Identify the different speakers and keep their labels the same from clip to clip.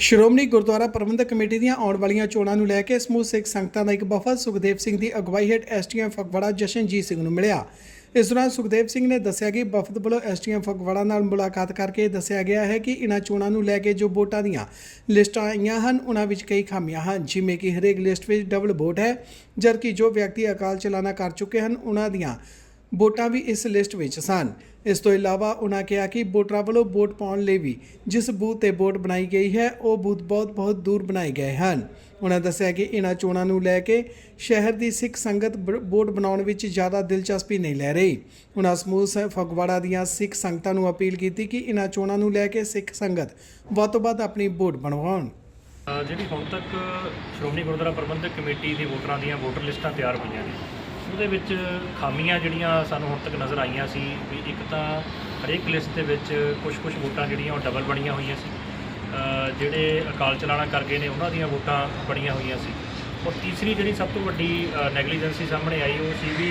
Speaker 1: Shiromani Gurdwara Prabandhak committee ਦੀਆਂ ਆਉਣ ਵਾਲੀਆਂ ਚੋਣਾਂ ਨੂੰ ਲੈ ਕੇ ਸਮੂਹ ਸਿੱਖ ਸੰਗਤਾਂ ਦਾ ਇੱਕ ਵਫਦ ਸੁਖਦੇਵ ਸਿੰਘ ਦੀ ਅਗਵਾਈ ਹੇਠ ਐਸਟੀਐਮ ਫਗਵਾੜਾ ਜਸ਼ਨਜੀਤ ਸਿੰਘ ਨੂੰ ਮਿਲਿਆ। ਇਸ ਦੌਰਾਨ ਸੁਖਦੇਵ ਸਿੰਘ ਨੇ ਦੱਸਿਆ ਕਿ ਵਫਦ ਵੱਲੋਂ ਐਸਟੀਐਮ ਫਗਵਾੜਾ ਨਾਲ ਮੁਲਾਕਾਤ ਕਰਕੇ ਦੱਸਿਆ ਗਿਆ ਹੈ ਕਿ ਇਨ੍ਹਾਂ ਚੋਣਾਂ ਨੂੰ ਲੈ ਕੇ ਜੋ ਵੋਟਾਂ ਦੀਆਂ ਲਿਸਟਾਂ ਆਈਆਂ ਹਨ ਉਹਨਾਂ ਵਿੱਚ ਕਈ ਖਾਮੀਆਂ ਹਨ, ਜਿਵੇਂ ਕਿ ਹਰੇਕ ਲਿਸਟ ਵਿੱਚ ਡਬਲ ਵੋਟ ਹੈ, ਜਦਕਿ ਜੋ ਵਿਅਕਤੀ ਅਕਾਲ ਚਲਾਣਾ ਕਰ ਚੁੱਕੇ ਹਨ ਉਹਨਾਂ ਦੀਆਂ ਵੋਟਾਂ ਵੀ ਇਸ ਲਿਸਟ ਵਿੱਚ ਸਨ। ਇਸ ਤੋਂ ਇਲਾਵਾ ਉਹਨਾਂ ਕਿਹਾ ਕਿ ਵੋਟਰਾਂ ਵੱਲੋਂ ਵੋਟ ਪਾਉਣ ਲਈ ਵੀ ਜਿਸ ਬੂਥ ਤੇ ਵੋਟ ਬਣਾਈ ਗਈ ਹੈ, ਉਹ ਬੂਥ ਬਹੁਤ ਬਹੁਤ ਦੂਰ ਬਣਾਏ ਗਏ ਹਨ। ਉਹਨਾਂ ਦੱਸਿਆ ਕਿ ਇਹਨਾਂ ਚੋਣਾਂ ਨੂੰ ਲੈ ਕੇ ਸ਼ਹਿਰ ਦੀ ਸਿੱਖ ਸੰਗਤ ਬ- ਵੋਟ ਬਣਾਉਣ ਵਿੱਚ ਜ਼ਿਆਦਾ ਦਿਲਚਸਪੀ ਨਹੀਂ ਲੈ ਰਹੀ। ਉਹਨਾਂ ਸਮੂਹ ਫਗਵਾੜਾ ਦੀਆਂ ਸਿੱਖ ਸੰਗਤਾਂ ਨੂੰ ਅਪੀਲ ਕੀਤੀ ਕਿ ਇਹਨਾਂ ਚੋਣਾਂ ਨੂੰ ਲੈ ਕੇ ਸਿੱਖ ਸੰਗਤ ਵੱਧ ਤੋਂ ਵੱਧ ਆਪਣੀ ਵੋਟ ਬਣਵਾਉਣ।
Speaker 2: ਜਿਹੜੀ ਹੁਣ ਤੱਕ ਸ਼੍ਰੋਮਣੀ ਗੁਰਦੁਆਰਾ ਪ੍ਰਬੰਧਕ ਕਮੇਟੀ ਦੇ ਵੋਟਰਾਂ ਦੀਆਂ ਵੋਟਰ ਲਿਸਟਾਂ ਤਿਆਰ ਹੋਈਆਂ ਨੇ ਉਹਦੇ ਵਿੱਚ ਖਾਮੀਆਂ ਜਿਹੜੀਆਂ ਸਾਨੂੰ ਹੁਣ ਤੱਕ ਨਜ਼ਰ ਆਈਆਂ ਸੀ ਵੀ ਇੱਕ ਤਾਂ ਹਰੇਕ ਲਿਸਟ ਦੇ ਵਿੱਚ ਕੁਝ ਕੁਝ ਵੋਟਾਂ ਜਿਹੜੀਆਂ ਉਹ ਡਬਲ ਬਣੀਆਂ ਹੋਈਆਂ ਸੀ। ਜਿਹੜੇ ਅਕਾਲ ਚਲਾਣਾ ਕਰ ਗਏ ਨੇ, ਉਹਨਾਂ ਦੀਆਂ ਵੋਟਾਂ ਬਣੀਆਂ ਹੋਈਆਂ ਸੀ। ਔਰ ਤੀਸਰੀ ਜਿਹੜੀ ਸਭ ਤੋਂ ਵੱਡੀ ਨੈਗਲੀਜੈਂਸੀ ਸਾਹਮਣੇ ਆਈ ਉਹ ਸੀ ਵੀ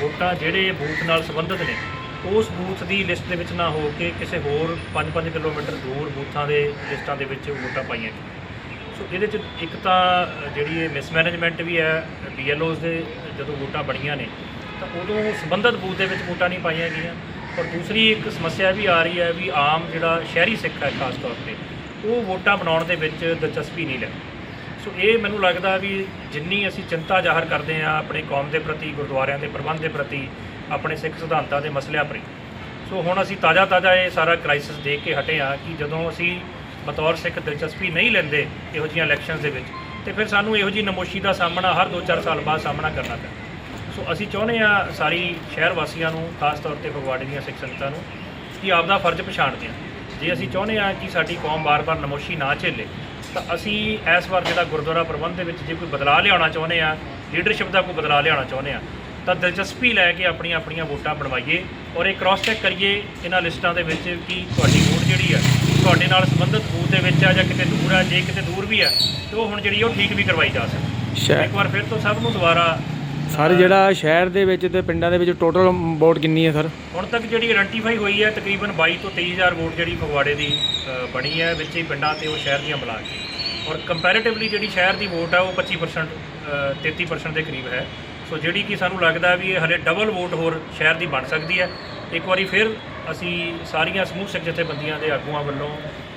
Speaker 2: ਵੋਟਾਂ ਜਿਹੜੇ ਬੂਥ ਨਾਲ ਸੰਬੰਧਿਤ ਨੇ, ਉਸ ਬੂਥ ਦੀ ਲਿਸਟ ਦੇ ਵਿੱਚ ਨਾ ਹੋ ਕੇ ਕਿਸੇ ਹੋਰ 5-5 ਕਿਲੋਮੀਟਰ ਦੂਰ ਬੂਥਾਂ ਦੇ ਲਿਸਟਾਂ ਦੇ ਵਿੱਚ ਵੋਟਾਂ ਪਾਈਆਂ ਗਈਆਂ। ਸੋ ਇਹਦੇ ਚ ਇੱਕ ਤਾਂ ਜਿਹੜੀ ਇਹ ਮਿਸਮੈਨੇਜਮੈਂਟ ਵੀ ਹੈ ਬੀਐਲਓਜ਼ ਦੇ ਜਦੋਂ ਵੋਟਾਂ ਬਣੀਆਂ ਨੇ, ਤਾਂ ਉਦੋਂ ਸੰਬੰਧਿਤ ਬੂਥ ਦੇ ਵਿੱਚ ਵੋਟਾਂ ਨਹੀਂ ਪਾਈਆਂ ਗਈਆਂ। ਔਰ ਦੂਸਰੀ ਇੱਕ ਸਮੱਸਿਆ ਵੀ ਆ ਰਹੀ ਹੈ ਵੀ ਆਮ ਜਿਹੜਾ ਸ਼ਹਿਰੀ ਸਿੱਖ ਹੈ, ਖਾਸ ਤੌਰ ਤੇ, ਉਹ ਵੋਟਾਂ ਬਣਾਉਣ ਦੇ ਵਿੱਚ ਦਿਲਚਸਪੀ ਨਹੀਂ ਲੈ ਸੋ ਇਹ ਮੈਨੂੰ ਲੱਗਦਾ ਵੀ ਜਿੰਨੀ ਅਸੀਂ ਚਿੰਤਾ ਜ਼ਾਹਰ ਕਰਦੇ ਹਾਂ ਆਪਣੇ ਕੌਮ ਦੇ ਪ੍ਰਤੀ, ਗੁਰਦੁਆਰਿਆਂ ਦੇ ਪ੍ਰਬੰਧ ਦੇ ਪ੍ਰਤੀ, ਆਪਣੇ ਸਿੱਖ ਸਿਧਾਂਤਾਂ ਦੇ ਮਸਲਿਆਂ ਪ੍ਰਤੀ, ਸੋ ਹੁਣ ਅਸੀਂ ਤਾਜ਼ਾ ਤਾਜ਼ਾ ਇਹ ਸਾਰਾ ਕ੍ਰਾਈਸਿਸ ਦੇਖ ਕੇ ਹਟੇ ਹਾਂ ਕਿ ਜਦੋਂ ਅਸੀਂ ਬਤੌਰ ਸਿੱਖ ਦਿਲਚਸਪੀ ਨਹੀਂ ਲੈਂਦੇ ਇਹੋ ਜਿਹੀਆਂ ਇਲੈਕਸ਼ਨਸ ਦੇ ਵਿੱਚ, ਤੇ ਫਿਰ ਸਾਨੂੰ ਇਹੋ ਜਿਹੀ ਨਮੋਸ਼ੀ ਦਾ ਸਾਹਮਣਾ ਹਰ 2-4 ਸਾਲ ਬਾਅਦ ਸਾਹਮਣਾ ਕਰਨਾ ਪੈਂਦਾ। ਸੋ ਅਸੀਂ ਚਾਹੁੰਦੇ ਹਾਂ ਸਾਰੀ ਸ਼ਹਿਰ ਵਾਸੀਆਂ ਨੂੰ, ਖਾਸ ਤੌਰ ਤੇ ਫਗਵਾੜੇ ਦੀਆਂ ਸਿੱਖ ਸੰਗਤਾਂ ਨੂੰ, ਕਿ ਆਪਦਾ ਫਰਜ਼ ਪਛਾਣਦੇ ਹਾਂ ਜੇ ਅਸੀਂ ਚਾਹੁੰਦੇ ਹਾਂ ਕਿ ਸਾਡੀ ਕੌਮ ਬਾਰ-ਬਾਰ ਨਮੋਸ਼ੀ ਨਾ ਝੇਲੇ, ਤਾਂ ਅਸੀਂ ਇਸ ਵਾਰ ਜਿਹੜਾ ਗੁਰਦੁਆਰਾ ਪ੍ਰਬੰਧ ਦੇ ਵਿੱਚ ਜੇ ਕੋਈ ਬਦਲਾਅ ਲਿਆਉਣਾ ਚਾਹੁੰਦੇ ਆ ਲੀਡਰਸ਼ਿਪ ਦਾ ਕੋਈ ਬਦਲਾਅ ਲਿਆਉਣਾ ਚਾਹੁੰਦੇ ਆ ਤਾਂ ਦਿਲਚਸਪੀ ਲੈ ਕੇ ਆਪਣੀਆਂ ਆਪਣੀਆਂ ਵੋਟਾਂ ਬਣਵਾਈਏ ਔਰ ਇਹ ਕ੍ਰਾਸ ਚੈੱਕ ਕਰੀਏ ਇਹਨਾਂ ਲਿਸਟਾਂ ਦੇ ਵਿੱਚ ਕਿ ਤੁਹਾਡੀ ਵੋਟ ਜਿਹੜੀ ਹੈ ਤੁਹਾਡੇ ਨਾਲ ਸੰਬੰਧਿਤ ਬੂਥ ਦੇ ਵਿੱਚ ਆ ਜਾਂ ਕਿਤੇ ਦੂਰ ਆ ਜੇ ਕਿਤੇ ਦੂਰ ਵੀ ਆ ਤੇ ਉਹ ਹੁਣ ਜਿਹੜੀ ਉਹ ਠੀਕ ਵੀ ਕਰਵਾਈ ਜਾ ਸਕਦੀ ਇੱਕ ਵਾਰ ਫਿਰ ਤੋਂ ਸਭ ਨੂੰ ਦੁਬਾਰਾ
Speaker 3: ਸਰ ਜਿਹੜਾ ਸ਼ਹਿਰ ਦੇ ਵਿੱਚ ਤੇ ਪਿੰਡਾਂ ਦੇ ਵਿੱਚ ਟੋਟਲ ਵੋਟ ਕਿੰਨੀ ਹੈ ਸਰ?
Speaker 2: ਹੁਣ ਤੱਕ ਜਿਹੜੀ ਆਇਡੈਂਟੀਫਾਈ ਹੋਈ ਹੈ ਤਕਰੀਬਨ 22 ਤੋਂ 23000 ਵੋਟ ਜਿਹੜੀ ਫਗਵਾੜੇ ਦੀ ਬਣੀ ਹੈ ਵਿੱਚ ਹੀ ਪਿੰਡਾਂ ਤੇ ਉਹ ਸ਼ਹਿਰ ਦੀਆਂ ਮਿਲਾ ਕੇ। ਔਰ ਕੰਪੈਰੀਟਿਵਲੀ ਜਿਹੜੀ ਸ਼ਹਿਰ ਦੀ ਵੋਟ ਹੈ ਉਹ 25% ਅ, 33% ਦੇ ਕਰੀਬ ਹੈ। ਸੋ ਜਿਹੜੀ ਕਿ ਸਾਨੂੰ ਲੱਗਦਾ ਵੀ ਇਹ ਹਲੇ ਡਬਲ ਵੋਟ ਹੋਰ ਸ਼ਹਿਰ ਦੀ ਬਣ ਸਕਦੀ ਹੈ। ਇੱਕ ਵਾਰੀ ਫਿਰ ਅਸੀਂ ਸਾਰੀਆਂ ਸਮੂਹ ਸਿੱਖ ਜਥੇਬੰਦੀਆਂ ਦੇ ਆਗੂਆਂ ਵੱਲੋਂ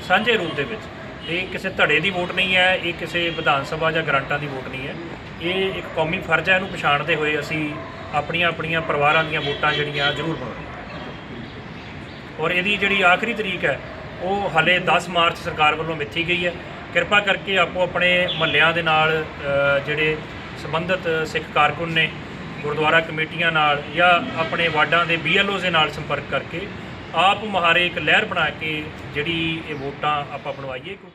Speaker 2: ਸਾਂਝੇ ਰੂਪ ਦੇ ਵਿੱਚ, ਇਹ ਕਿਸੇ ਧੜੇ ਦੀ ਵੋਟ ਨਹੀਂ ਹੈ, ਇਹ ਕਿਸੇ ਵਿਧਾਨ ਸਭਾ ਜਾਂ ਗ੍ਰਾਂਟਾਂ ਦੀ ਵੋਟ ਨਹੀਂ ਹੈ। ਇਹ ਇੱਕ ਕੌਮੀ ਫਰਜ਼ ਹੈ, ਇਹਨੂੰ ਪਛਾਣਦੇ ਹੋਏ ਅਸੀਂ ਆਪਣੀਆਂ ਆਪਣੀਆਂ ਪਰਿਵਾਰਾਂ ਦੀਆਂ ਵੋਟਾਂ ਜਿਹੜੀਆਂ ਜ਼ਰੂਰ ਪਾਉਣੀਆਂ ਔਰ ਇਹਦੀ ਜਿਹੜੀ ਆਖਰੀ ਤਰੀਕ ਹੈ, ਉਹ ਹਲੇ 10 ਮਾਰਚ ਸਰਕਾਰ ਵੱਲੋਂ ਮਿੱਥੀ ਗਈ ਹੈ। ਕਿਰਪਾ ਕਰਕੇ ਆਪੋ ਆਪਣੇ ਮਹੱਲਿਆਂ ਦੇ ਨਾਲ ਜਿਹੜੇ ਸੰਬੰਧਿਤ ਸਿੱਖ ਕਾਰਕੁਨ ਨੇ ਗੁਰਦੁਆਰਾ ਕਮੇਟੀਆਂ ਨਾਲ ਜਾਂ ਆਪਣੇ ਵਾਰਡਾਂ ਦੇ ਬੀਐਲਓ ਦੇ ਨਾਲ ਸੰਪਰਕ ਕਰਕੇ ਆਪ ਮੁਹਾਰੇ ਇੱਕ ਲਹਿਰ ਬਣਾ ਕੇ ਜਿਹੜੀ ਇਹ ਵੋਟਾਂ ਆਪਾਂ ਬਣਵਾਈਏ, ਕਿਉਂਕਿ